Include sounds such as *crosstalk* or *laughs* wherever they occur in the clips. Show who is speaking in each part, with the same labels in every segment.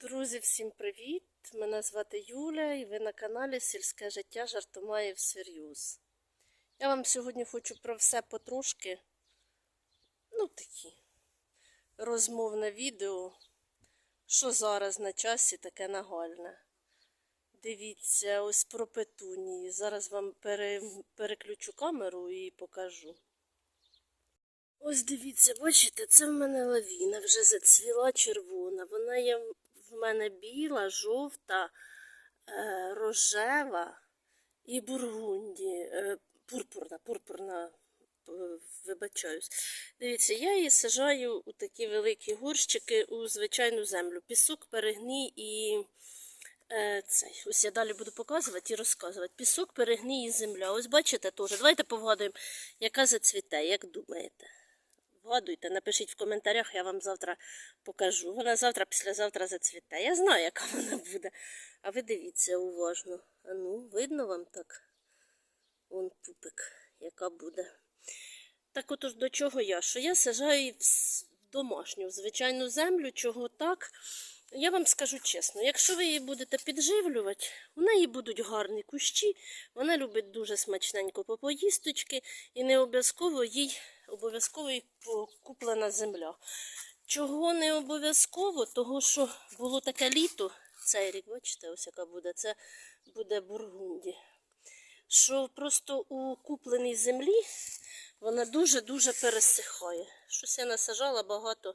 Speaker 1: Друзі, всім привіт! Мене звати Юля і ви на каналі Сільське життя жартомає всерйоз. Я вам сьогодні хочу про все потрошки, ну такі, розмовне відео, що зараз на часі таке нагальне. Дивіться, ось про петунії. Зараз вам пере, переключу камеру і покажу. Ось дивіться, бачите, це в мене лавіна, вже зацвіла червона. Вона є в мене біла, жовта, е, рожева і бургунді. Е, пурпурна, пурпурна, е, вибачаюсь. Дивіться, я її сажаю у такі великі горщики у звичайну землю. Пісок, перегній і цей. Ось я далі буду показувати і розказувати. Пісок, перегній і земля. Ось бачите теж. Давайте повгадуємо, яка зацвіте, як думаєте. Вгадуйте, напишіть в коментарях, я вам завтра покажу. Вона завтра, післязавтра зацвіте. Я знаю, яка вона *laughs* буде. А ви дивіться уважно. А ну, видно вам так? Вон пупик, яка буде. Так отож до чого я? Що я сажаю в домашню, в звичайну землю, чого так. Я вам скажу чесно, якщо ви її будете підживлювати, у неї будуть гарні кущі, вона любить дуже смачненько по поїсточки і не обов'язково їй обов'язково по- куплена земля. Чого не обов'язково? Того, що було таке літо, цей рік, бачите, ось яка буде, це буде бургунді. Що просто у купленій землі вона дуже-дуже пересихає. Щось я насажала багато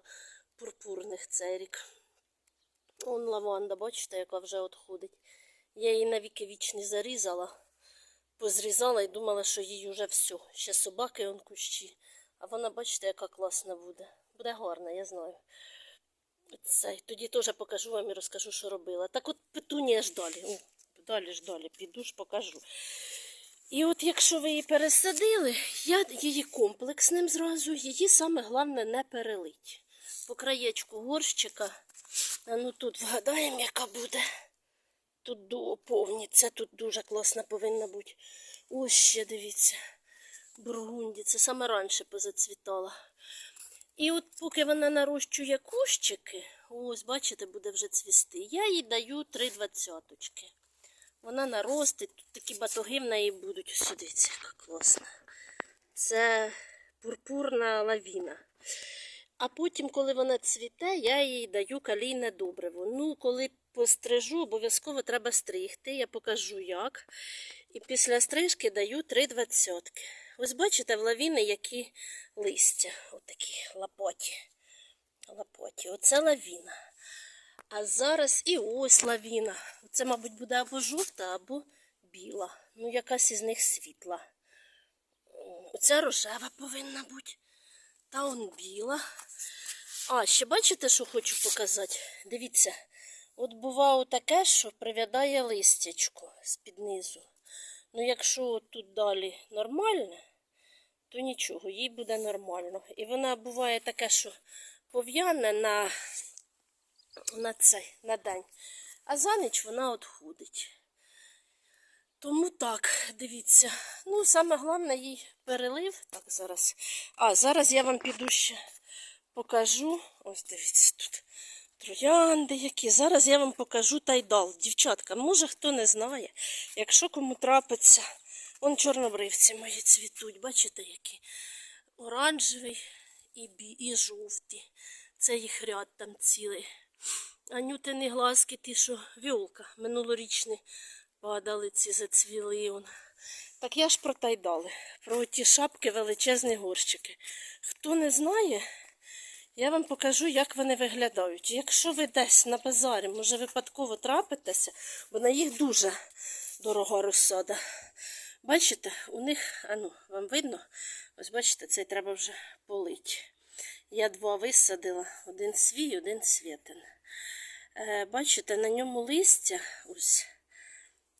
Speaker 1: пурпурних цей рік. Он лаванда, бачите, яка вже відходить. Я її на віки вічні зарізала, позрізала і думала, що їй вже все. Ще собаки он кущі. А вона, бачите, яка класна буде. Буде гарна, я знаю. Це, тоді теж покажу вам і розкажу, що робила. Так от петунія ж далі. О, далі ж далі піду ж покажу. І от якщо ви її пересадили, я її комплексним зразу, її саме головне не перелить. По краєчку горщика. Ну тут вгадаємо, яка буде. Тут повні. Це тут дуже класна повинна бути. Ось ще дивіться. Бургунді. Це саме раніше позацвітала. І от поки вона нарощує кущики, ось, бачите, буде вже цвісти, я їй даю три двадцяточки. Вона наростить, тут такі батоги в неї будуть. Ось дивіться, яка класна. Це пурпурна лавіна. А потім, коли вона цвіте, я їй даю калійне добриво. Ну, коли пострижу, обов'язково треба стригти. Я покажу як. І після стрижки даю три двадцятки. Ось бачите, в лавіни які листя, отакі лапоті. Лапоті. Оце лавіна. А зараз і ось лавіна. Це, мабуть, буде або жовта, або біла. Ну, якась із них світла. Оця рожева повинна бути. Та он біла. А, ще бачите, що хочу показати? Дивіться, от бувало таке, що прив'ядає листячко з-під низу. Ну, якщо тут далі нормальне, то нічого, їй буде нормально. І вона буває таке, що пов'яне на, на цей, на день, а за ніч вона відходить. Тому так, дивіться. Ну, саме головне їй перелив. Так, зараз. А, зараз я вам піду ще покажу. Ось дивіться, тут троянди які. Зараз я вам покажу тайдал. Дівчатка, може хто не знає, якщо кому трапиться. Вон чорнобривці мої цвітуть, бачите, які оранжевий і, бі, і жовті. Це їх ряд там цілий. Анютини глазки, ті, що віолка, минулорічні падали, ці зацвіли. Он. Так я ж про тайдали, про ті шапки величезні горщики. Хто не знає, я вам покажу, як вони виглядають. Якщо ви десь на базарі, може випадково трапитеся, бо на їх дуже дорога розсада. Бачите, у них, а ну, вам видно? Ось бачите, цей треба вже полити. Я два висадила, один свій, один світин. Е, бачите, на ньому листя ось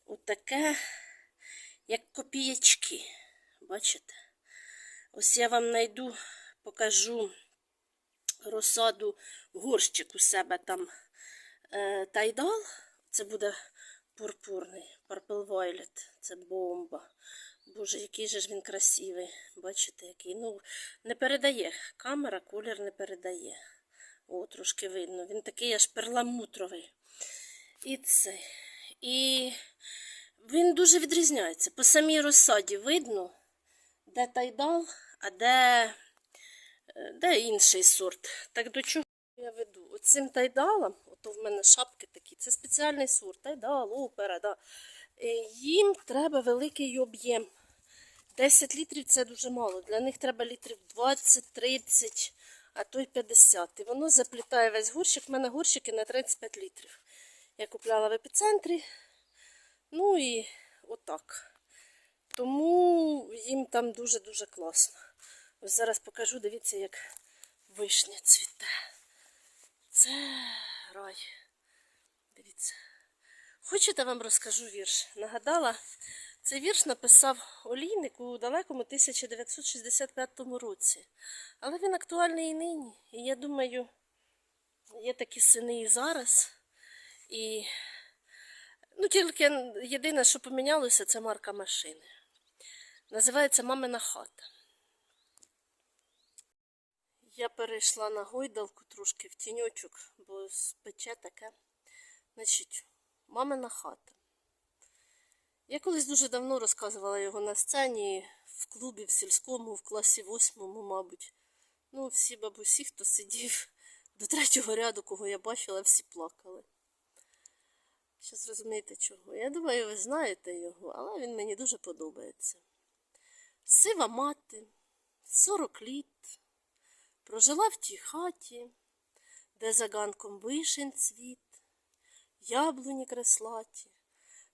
Speaker 1: отаке, як копіячки. Бачите? Ось я вам знайду, покажу розсаду горщик у себе там е, тайдал. Це буде пурпурний, Purple Violet. Це бомба. Боже, який же ж він красивий. Бачите, який. Ну, не передає. Камера колір не передає. О, трошки видно. Він такий аж перламутровий. І це. І він дуже відрізняється. По самій розсаді видно, де тайдал, а де, е, де інший сорт. Так до чого я веду? Оцим тайдалом, ото в мене шапки такі, це спеціальний сорт, тайдал, опера, да. Е, їм треба великий об'єм. 10 літрів це дуже мало. Для них треба літрів 20-30, а то й 50. І воно заплітає весь горщик. У мене горщики на 35 літрів. Я купляла в епіцентрі. Ну і отак. Тому їм там дуже-дуже класно. Ось зараз покажу, дивіться, як вишня цвіте. Це рай. Дивіться. Хочете, вам розкажу вірш? Нагадала, цей вірш написав Олійник у далекому 1965 році. Але він актуальний і нині. І я думаю, є такі сини і зараз. І ну, тільки єдине, що помінялося, це марка машини. Називається Мамина хата. Я перейшла на гойдалку трошки в тіньочок, бо спече таке. Значить, мамина хата. Я колись дуже давно розказувала його на сцені в клубі, в сільському, в класі восьмому, мабуть. Ну, всі бабусі, хто сидів *laughs* до третього ряду, кого я бачила, всі плакали. Ще зрозумієте чого. Я думаю, ви знаєте його, але він мені дуже подобається. Сива мати, 40 літ, прожила в тій хаті, де за ганком вишень цвіт, яблуні креслаті,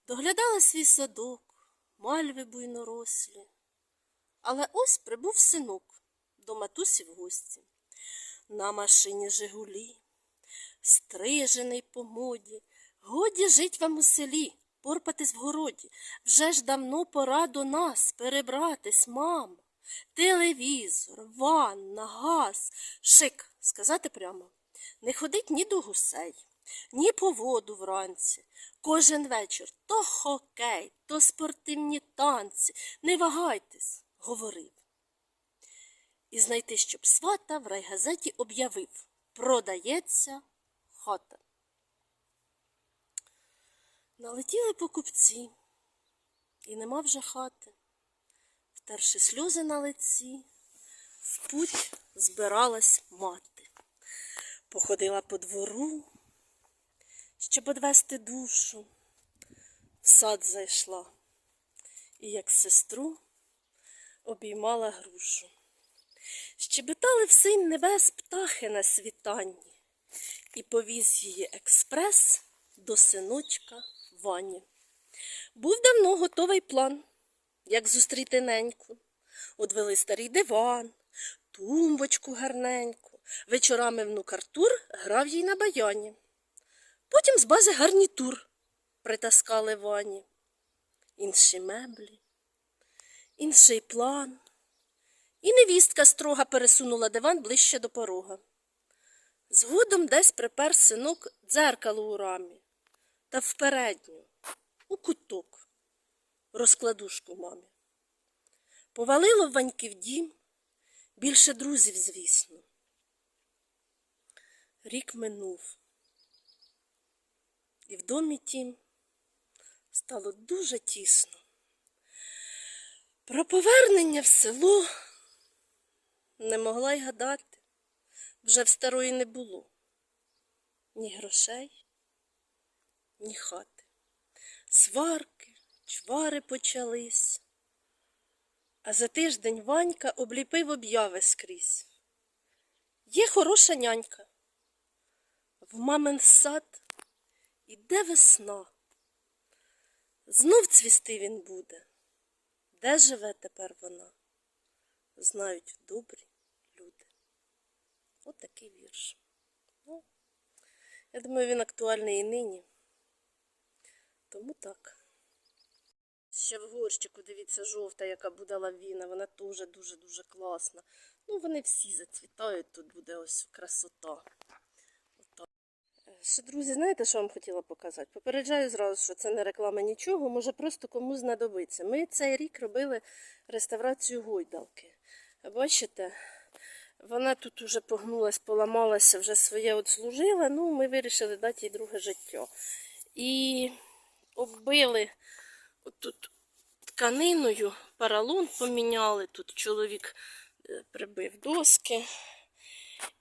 Speaker 1: доглядала свій садок, мальви буйнорослі. Але ось прибув синок до матусі в гості. На машині Жигулі, стрижений по моді, годі жить вам у селі, порпатись в городі. Вже ж давно пора до нас перебратись, мам. Телевізор, ванна, газ, шик, сказати прямо. Не ходить ні до гусей, ні по воду вранці. Кожен вечір то хокей, то спортивні танці. Не вагайтесь, говорив. І знайти, щоб свата в райгазеті об'явив. Продається хата. Налетіли покупці, і нема вже хати. Втерши сльози на лиці, в путь збиралась мати. Походила по двору, щоб одвести душу, в сад зайшла і, як сестру, обіймала грушу. Щебетали в синь небес птахи на світанні, і повіз її експрес до синочка Вані. Був давно готовий план, як зустріти неньку. Одвели старий диван, тумбочку гарненьку. Вечорами внук Артур грав їй на баяні. Потім з бази гарнітур притаскали Вані. Інші меблі, інший план. І невістка строга пересунула диван ближче до порога. Згодом десь припер синок дзеркало у рамі та впередню, у куток, розкладушку мамі. Повалило в Ваньки в дім, більше друзів, звісно. Рік минув, і в домі тім стало дуже тісно. Про повернення в село не могла й гадати, вже в старої не було ні грошей, ні хати. Сварки, чвари почались. А за тиждень Ванька обліпив обяви скрізь. Є хороша нянька. В мамин сад іде весна. Знов цвісти він буде. Де живе тепер вона? Знають добрі люди. От такий вірш. Ну, я думаю, він актуальний і нині. Тому так. Ще в горщику, дивіться, жовта, яка буде лавіна, вона теж дуже-дуже класна. Ну, вони всі зацвітають, тут буде ось красота. Е, Ще, друзі, знаєте, що вам хотіла показати? Попереджаю зразу, що це не реклама нічого, може просто комусь знадобиться. Ми цей рік робили реставрацію гойдалки. Бачите, Вона тут уже погнулась, поламалася, вже своє от служила, ну ми вирішили дати їй друге життя. І оббили тут тканиною, паралон поміняли, тут чоловік е, прибив доски.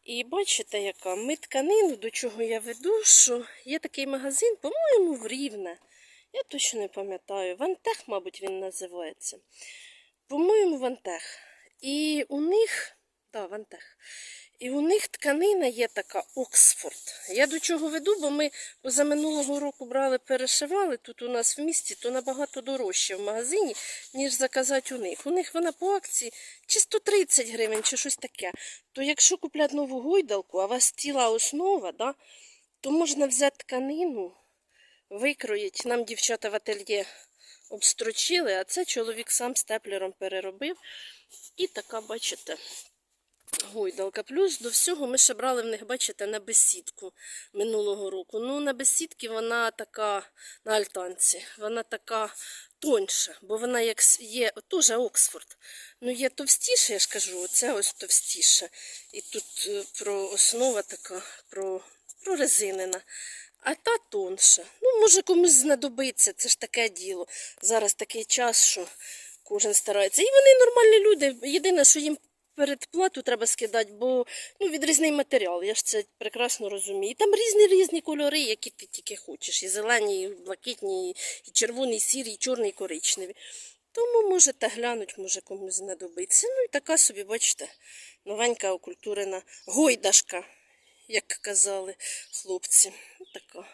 Speaker 1: І бачите, яка ми тканину, до чого я веду, що є такий магазин, по-моєму, в Рівне. Я точно не пам'ятаю. Вантех, мабуть, він називається. По-моєму, Вантех. І у них, да, Вантех. І у них тканина є така Оксфорд. Я до чого веду, бо ми позаминулого року брали, перешивали тут у нас в місті, то набагато дорожче в магазині, ніж заказати у них. У них вона по акції чи 130 гривень, чи щось таке. То якщо купляти нову гойдалку, а у вас ціла основа, да, то можна взяти тканину, викроїть. Нам дівчата в ательє обстрочили, а це чоловік сам степлером переробив. І така, бачите, гойдалка. Плюс до всього ми ще брали в них, бачите, на бесідку минулого року. Ну, на бесідці вона така, на альтанці, вона така тоньша, бо вона як є, теж Оксфорд. Ну, є товстіше, я ж кажу, це ось товстіше. І тут е, про основа така, про, про резинена. А та тонша. Ну, може, комусь знадобиться, це ж таке діло. Зараз такий час, що кожен старається. І вони нормальні люди. Єдине, що їм передплату треба скидати, бо ну, відрізний матеріал, я ж це прекрасно розумію. І там різні різні кольори, які ти тільки хочеш. І зелені, і блакитні, і червоний, і сірий, і чорний, і коричневий. Тому можете глянути, може комусь знадобиться. Ну і така собі, бачите, новенька окультурена гойдашка, як казали хлопці. Така.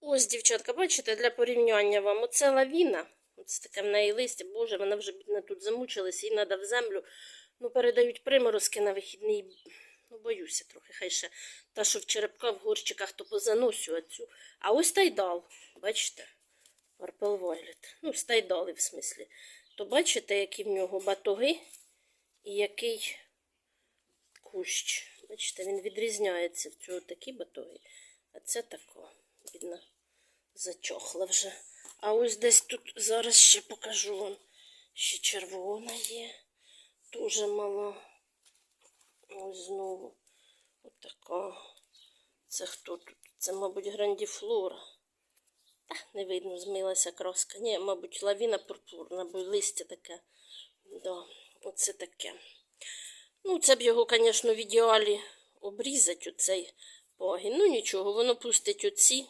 Speaker 1: Ось, дівчатка, бачите, для порівняння вам оце лавіна. Оце таке в неї листя, боже, вона вже бідна тут замучилась, їй треба в землю. Ну, передають приморозки на вихідний. Ну, боюся трохи, хай ще та, що в черепках, в горщиках, то позаносю цю. А ось тайдал, бачите? Purple Violet. Ну, стайдали, в смислі. То бачите, які в нього батоги і який кущ. Бачите, він відрізняється. В цього такі батоги, а це тако. Бідна, зачохла вже. А ось десь тут зараз ще покажу вам. Ще червона є. Дуже мала. Ось знову. Отака. Це хто тут? Це, мабуть, грандіфлора. Та, не видно, змилася краска. Ні, мабуть, лавіна пурпурна, бо листя таке. Да, оце таке. Ну, це б його, звісно, в ідеалі обрізати оцей пагін. Ну нічого, воно пустить оці.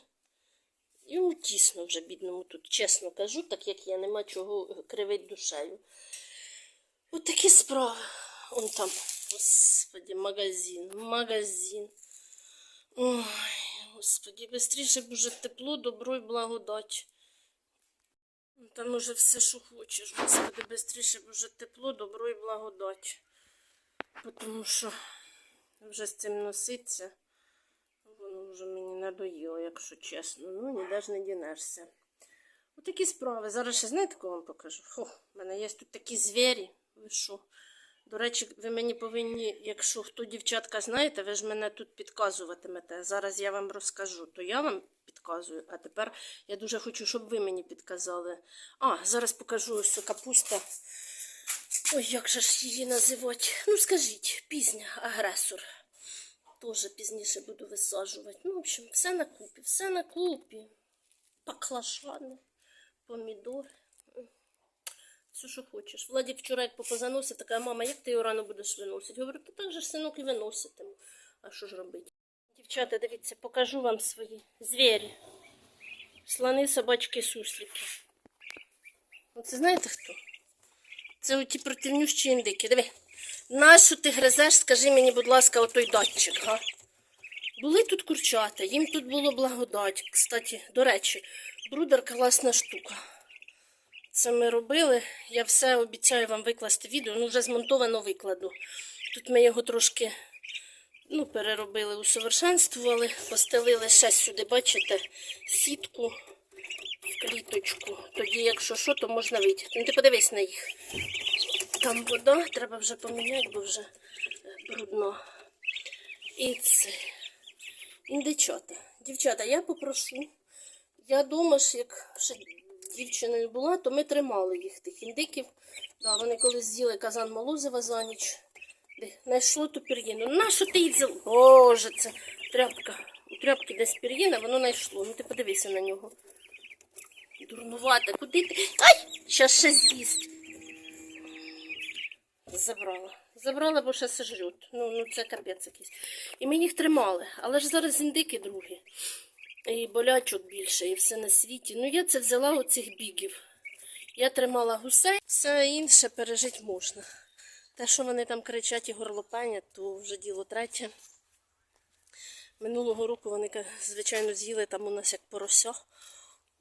Speaker 1: Йому тісно вже бідному тут, чесно кажу, так як я нема чого кривить душею. От такі справи. Он там, господи, магазин, магазин. Ой, господи, быстріше б уже тепло, добро і благодать. Ну, Там уже все, що хочеш, господи, быстріше б уже тепло, добро і благодать. Тому що вже з цим носиться, воно вже мені надоїло, якщо чесно. Ну, ніде ж не дінешся. Отакі справи. Зараз ще знаєте, кого вам покажу? Фу, в мене є тут такі звірі. Ви що? До речі, ви мені повинні, якщо хто дівчатка знаєте, ви ж мене тут підказуватимете. Зараз я вам розкажу, то я вам підказую, а тепер я дуже хочу, щоб ви мені підказали. А, зараз покажу ось капуста. Ой, як же ж її називати? Ну, скажіть, пізня, агресор. Теж пізніше буду висаджувати. Ну, в общем, все на купі, все на купі. Баклажани, помідори. Все, що хочеш. Владик вчора як попозаносив, така мама, як ти його рано будеш виносити? Говорю, то так же ж синок і виноситиму. А що ж робити? Дівчата, дивіться, покажу вам свої звірі. Слони, собачки, суслики. Оце знаєте хто? Це оті противнющі індики. Диви. Нащо ти гризеш, скажи мені, будь ласка, отой датчик, га? Були тут курчата, їм тут було благодать. Кстати, до речі, брудер класна штука. Це ми робили. Я все обіцяю вам викласти відео. Ну, вже змонтовано викладу. Тут ми його трошки ну, переробили, усовершенствували, постелили ще сюди, бачите, сітку в кліточку. Тоді, якщо що, то можна витягти. Ну, ти подивись на їх. Там вода, треба вже поміняти, бо вже брудно. І це. Індичата. Дівчата, я попрошу. Я дома ж, як ще дівчиною була, то ми тримали їх, тих індиків. Да, вони колись з'їли казан молозива за ніч. Знайшло ту пір'їну. Нащо ти її? Боже, це тряпка. У тряпки десь пір'їна, воно знайшло. Ну ти подивися на нього. Дурнувата, куди ти? Ай! Щас ще з'їсть. Забрала. Забрала, бо ще сожруть. Ну, ну це капець якийсь. І ми їх тримали, але ж зараз індики другі. І болячок більше, і все на світі. Ну, я це взяла оцих бігів. Я тримала гусей, все інше пережити можна. Те, що вони там кричать і горлопенять, то вже діло третє. Минулого року вони, звичайно, з'їли там у нас як порося.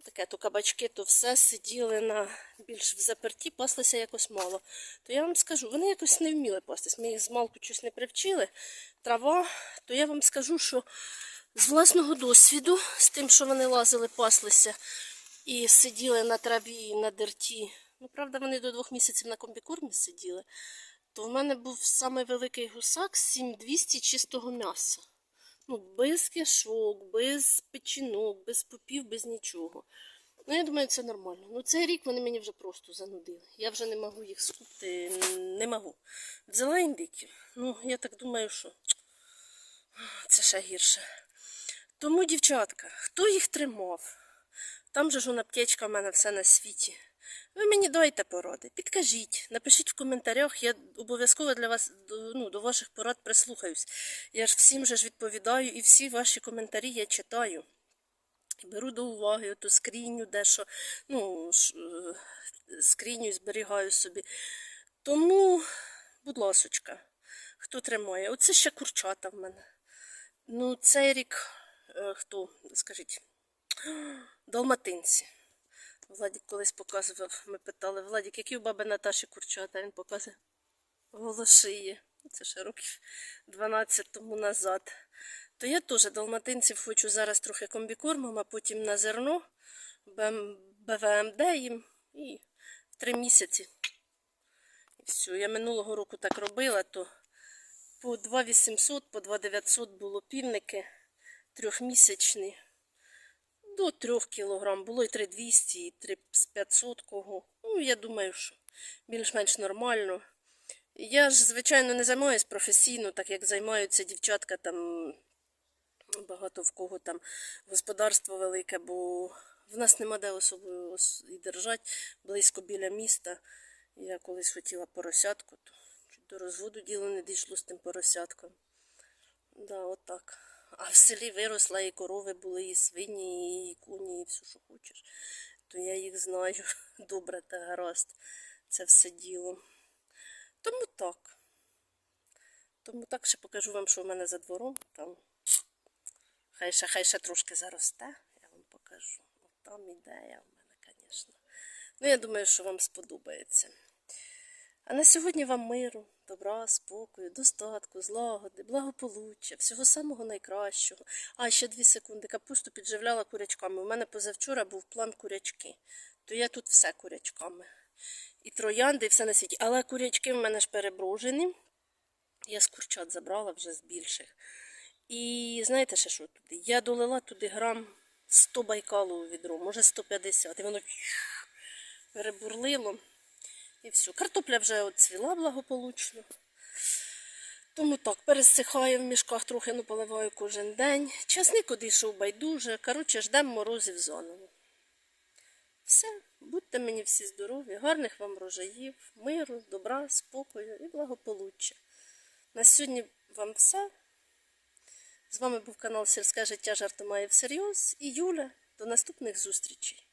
Speaker 1: Таке, то кабачки, то все сиділи на більш в заперті, паслися якось мало. То я вам скажу, вони якось не вміли пастись. Ми їх з малку щось не привчили. Трава, то я вам скажу, що з власного досвіду, з тим, що вони лазили, паслися і сиділи на траві на дерті. Ну, правда, вони до двох місяців на комбікормі сиділи. То в мене був самий великий гусак 7200 чистого м'яса. Ну, без кишок, без печінок, без попів, без нічого. Ну, я думаю, це нормально. Ну, цей рік вони мені вже просто занудили. Я вже не можу їх скупити, не можу. Взяла індиків. Ну, я так думаю, що це ще гірше. Тому, дівчатка, хто їх тримав? Там же ж вона аптечка в мене все на світі. Ви мені дайте поради, підкажіть, напишіть в коментарях, я обов'язково для вас ну, до ваших порад прислухаюсь. Я ж всім же ж відповідаю і всі ваші коментарі я читаю. Беру до уваги оту скріню, дещо, ну, е, скріню і зберігаю собі. Тому, будь ласочка, хто тримає? Оце ще курчата в мене. Ну, цей рік, хто, скажіть, далматинці. Владік колись показував, ми питали, Владік, які у баби Наташі курчата? Він показує голошиї. Це ще років 12 тому назад. То я теж далматинців хочу зараз трохи комбікормом, а потім на зерно, БВМД їм і три місяці. І все. Я минулого року так робила, то по 2800, по 2900 було півники трьохмісячні до 3 кілограм. Було і 3200, і 3500 кого. Ну, я думаю, що більш-менш нормально. Я ж, звичайно, не займаюся професійно, так як займаються дівчатка там багато в кого там господарство велике, бо в нас нема де особливо і держати близько біля міста. Я колись хотіла поросятку, то до розводу діло не дійшло з тим поросятком. Да, отак. А в селі виросла і корови були, і свині, і куні, і все, що хочеш. То я їх знаю *laughs* добре та гаразд. Це все діло. Тому так. Тому так ще покажу вам, що в мене за двором. Там хай ще, хай ще трошки заросте, я вам покажу. От там ідея в мене, звісно. Ну, я думаю, що вам сподобається. А на сьогодні вам миру, добра, спокою, достатку, злагоди, благополуччя, всього самого найкращого. А ще дві секунди. Капусту підживляла курячками. У мене позавчора був план курячки. То я тут все курячками. І троянди, і все на світі. Але курячки в мене ж переброжені. Я з курчат забрала вже з більших. І знаєте ще що туди? Я долила туди грам 100 байкалу у відро, може 150. І воно перебурлило. І все. Картопля вже оцвіла благополучно. Тому так, пересихаю в мішках, трохи ну, поливаю кожен день. Часник одійшов байдуже. Коротше, ждемо морозів заново. Все, будьте мені всі здорові, гарних вам рожаїв, миру, добра, спокою і благополуччя. На сьогодні вам все. З вами був канал Сільське життя жартомає всерйоз і Юля. До наступних зустрічей.